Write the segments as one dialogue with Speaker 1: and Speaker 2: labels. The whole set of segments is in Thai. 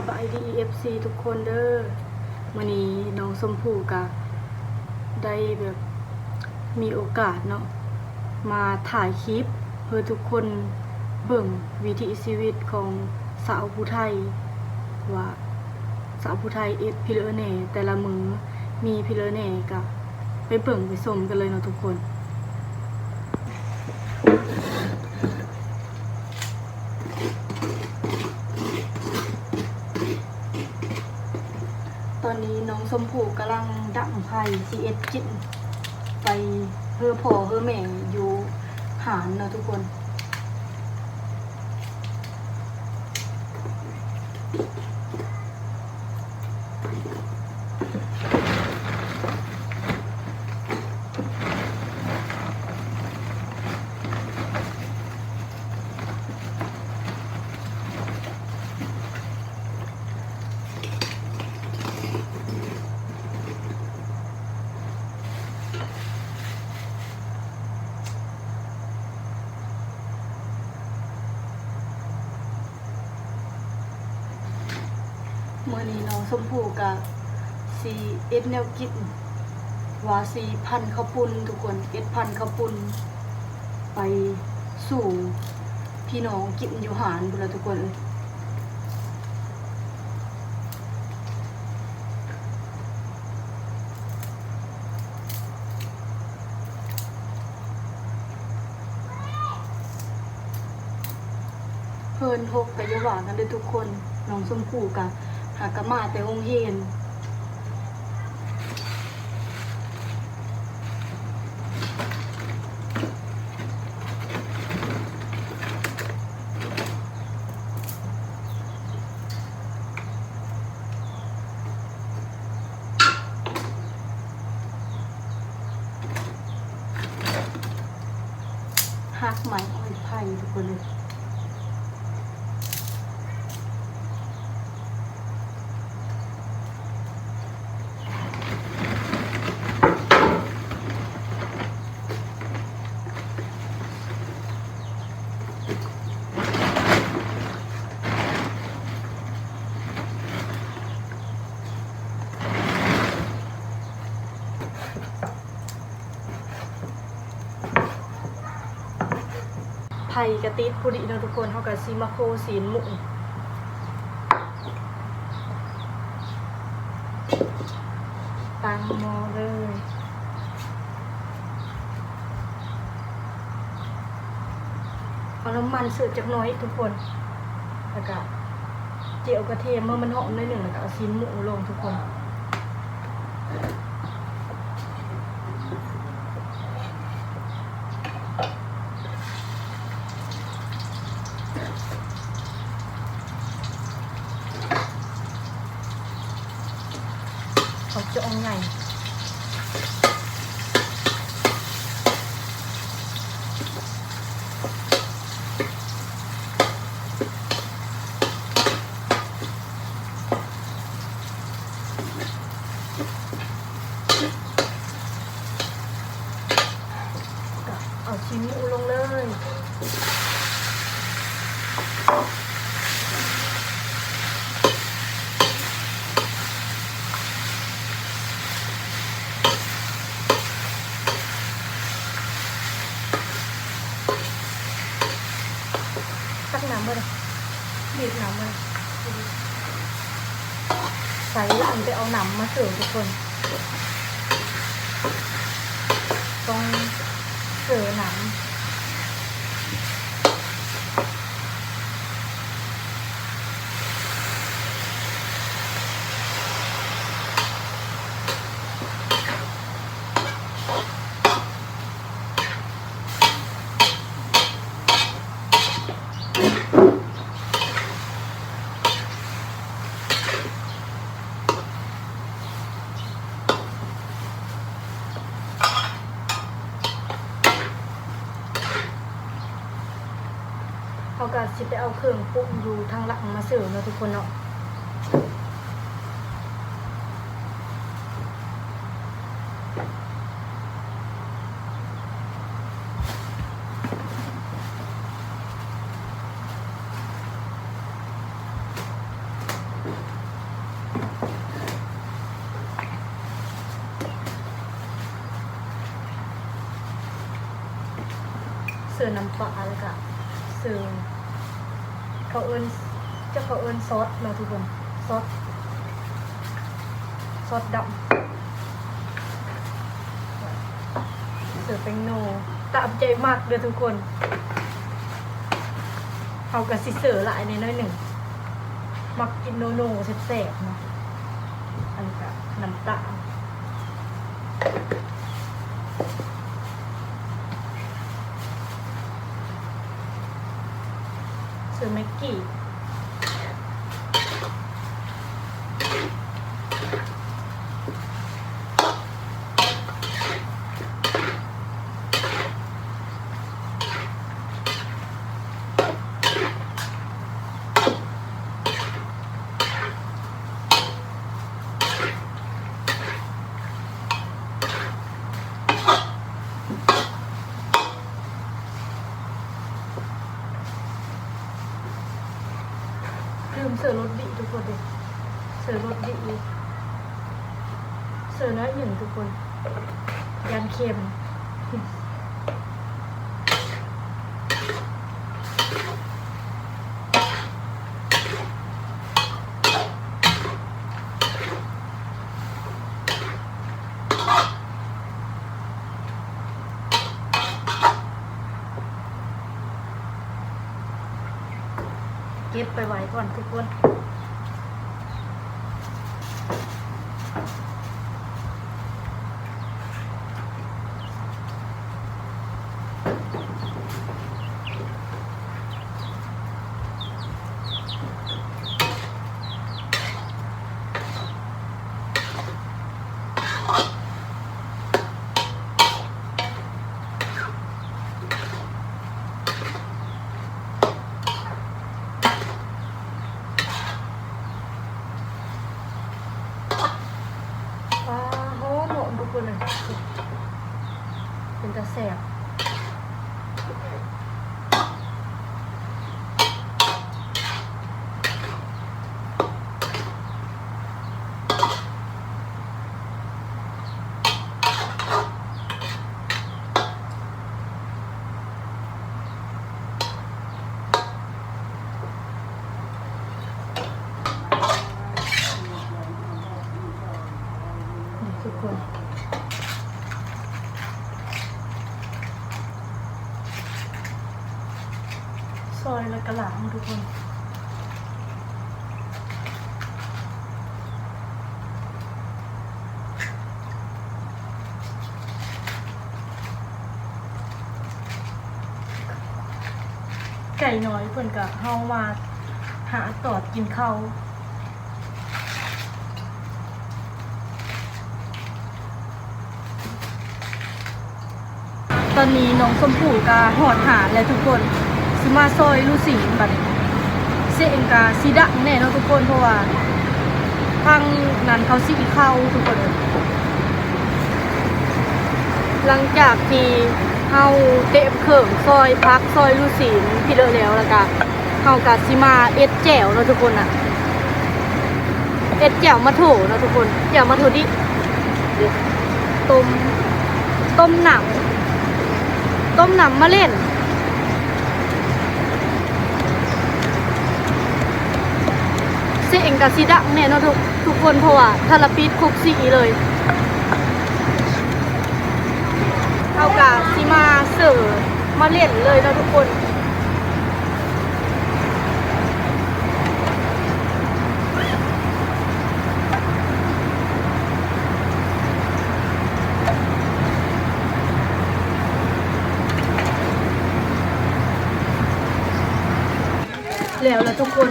Speaker 1: สบายดี FC ทุกคนเด้อมื้อนี้น้องสมพู่ก็ได้แบบมีโอกาสเนาะมาถ่ายคลิปเพื่อทุกคนเบิ่งวิถีชีวิตของสาวผู้ไทย ว่าสาวผู้ไทยเอ็ดพิเลเน่แต่ละมือมีพิเลเน่ก็ไปเบิ่งไปชมกันเลยเนาะทุกคน อนนี้น้องสมผูกำลังดั่งไผ่ซีเอสจิ้นไปเพื่อพ่อเพื่อแม่อยู่หานเนาะทุกคน มื่อนี้น้องสมผูกับซีเอ็ดแนวกินว่าซีพันข้าวปุ้นทุกคนเอ็ดพันข้าวปุ้นไปสู่พี่น้องกินอยู่หานบุนละทุกคนเลยเพิ่นทกกับยาหวานกันเลยทุกคนน้องสมผูกับ หากะมาแต่องเฮนหักไหมอ้อยไผ่ทุกคนเลย ไผ่กระติดผู้ดีเนาะทุกคนเท่ากับซีมาโคศีนหมูตังโมเลยเอาน้ำมันเสือจากน้อยทุกคนแล้วก็เจียวกระเทียมเมื่อมันหอมหนิดหนึ่งแล้วก็เอาชิ้นหมูลงทุกคน เขาจะองใหญ่ก็เอาชิ้นหมูลงเลย ตักน้ำมาเลบีบหนำมาเลยใส่แล้วอันไปเอาหนำมาเสริมทุกคน เขาก็สิไปเอาเครื่องปรุงอยู่ทางหลังมาเสิร์ฟเนาะทุกคนเนาะเสิร์น้ำปลาแล้วก็เสิร์ เขาเอิ้นเจะเขาเอิ้นซอสเนะทุกคนซอสซอสดำเสิร์ฟเป็นโนตามใจมากเลยทุกคนเขากับสิเสิร์ฟหลายในน้อยหนึ่ง มักกินโนโนแซ่บๆเนะอันนี้ก็น้ำตาล ซื้อแม็กกี้ สือรถดีทุกคนเลยเสือรถดีเสือน้อยหนึ่งทุกคน ยันเค็ม เก็บไปไว้ก่อนทุกคน ว้าโหเหมาะทุกคน เป็นตาแสบนี่ทุกคน ซอยแล้วก็หลามทุกคนไก่น้อยเพิ่นก็เฮามาหาตอดกินข้าวตอนนี้น้องชมพู่ก็หอดหาแล้วทุกคน สิมาซอยลูสิงบัดนี้เสเองกาสิดังแน่เนาะทุกคนเพราะว่าทางนั้นเขาสิเข้าทุกคนหลังจากที่เฮาเตะเขิงซอยพักซอยลูกศิลพี่เลอแล้วแล้วก็เฮากะสิมาเอ็ดแจ่วเนาะทุกคนอะเอ็ดแจ่วมาโถเนาะทุกคนแจ่วมาโถดิต้มต้มหนังต้มหนำมาเล่น สียงกะสิดังแน่เนาะทุกทุกคนเพราะว่าทาราปีดคุกสีเลยเอากับซีมาเสิร์มาเล่นเลยเนาะทุกคน แล้วแล้วทุกคน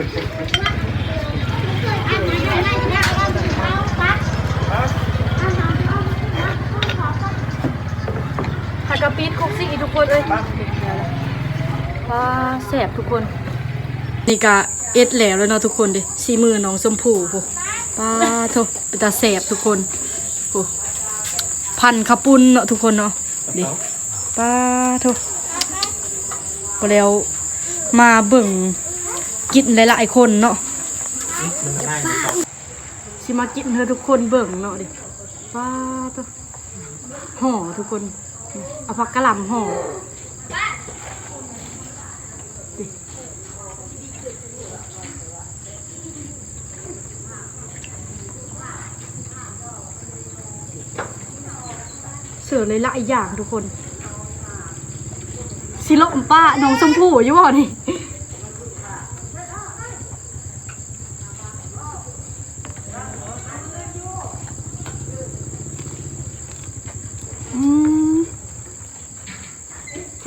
Speaker 1: ผัดกะปิดคุกซี่ทุกคนเอ้ยว้าแสบทุกคน นี่กะเอ็ดแล้วแล้วเนาะทุกคนเดิสีมือน้องชมพู่โหป้าโทเป็นตาแสบทุกคนโหพันขาวปุ้นเนาะทุกคนเนาะดิป้าโทก็แล้วมาเบิ่ง กินหลายๆคนเนาะสิมากินเธอทุกคนเบิ่งเนาะดิว้าตัวห่อทุกคนเอาผักกะหล่ำห่อเสือเลยละอีกอย่างทุกคน สิลมป้าน้องชมพู่อยู่บ่นี่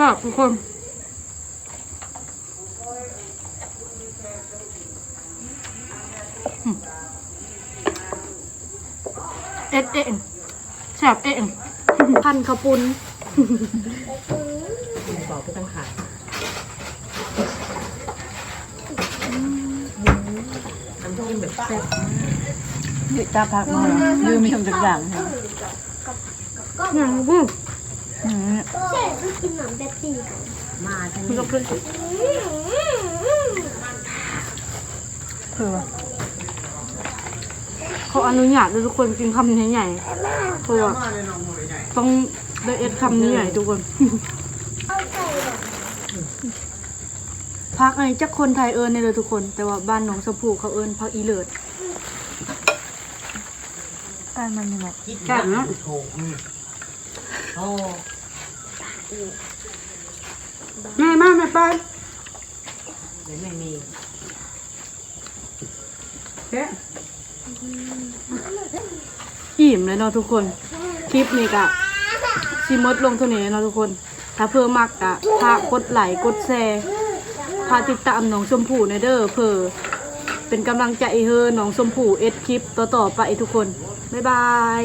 Speaker 1: ครับทุกคนอืมเอ็ดเองแสบเองพันขาวปุน
Speaker 2: บอกไปตั้งขาน้ำจิ้มแบบแซ่บ
Speaker 3: หยุดตาพักมาลืมมีคำจักอย่าง
Speaker 1: อย่างบู้
Speaker 3: อืม
Speaker 4: ใช่ไปกินหนมแบบตีกัน
Speaker 2: มาทั้ง
Speaker 1: มัน
Speaker 2: นี้
Speaker 1: ก็เพื่อน
Speaker 3: คือว่า
Speaker 1: เขาอนุญาตให้ทุกคนกินคำใหญ่ๆเพราะว่าต้องได้เอ็ดคำนี้ใหญ่ทุกคน
Speaker 4: เอาใจแบบ
Speaker 1: พักอันนี้จักคนไทยเอิญเนี่ยเลยทุกคน แต่ว่าบ้านหนองสมผูเขาเอิญพักอีเลิศ
Speaker 3: การมันมีแบบ
Speaker 2: คิดแบบนั้นโถโอ้
Speaker 1: ง่ายมากแม่ป้า
Speaker 2: เดี๋ยวไม่มี
Speaker 1: อิ่มเลยเนาะทุกคน คลิปนี้กะชิมดลงเท่านี้เนาะทุกคน ถ้าเพื่อมักกะพากดไลค์กดแชร์พาติดตามน้องชมพู่ในเด้อเพื่อเป็นกำลังใจให้น้องชมพู่เอ็ดคลิปต่อๆไปทุกคน บ๊ายบาย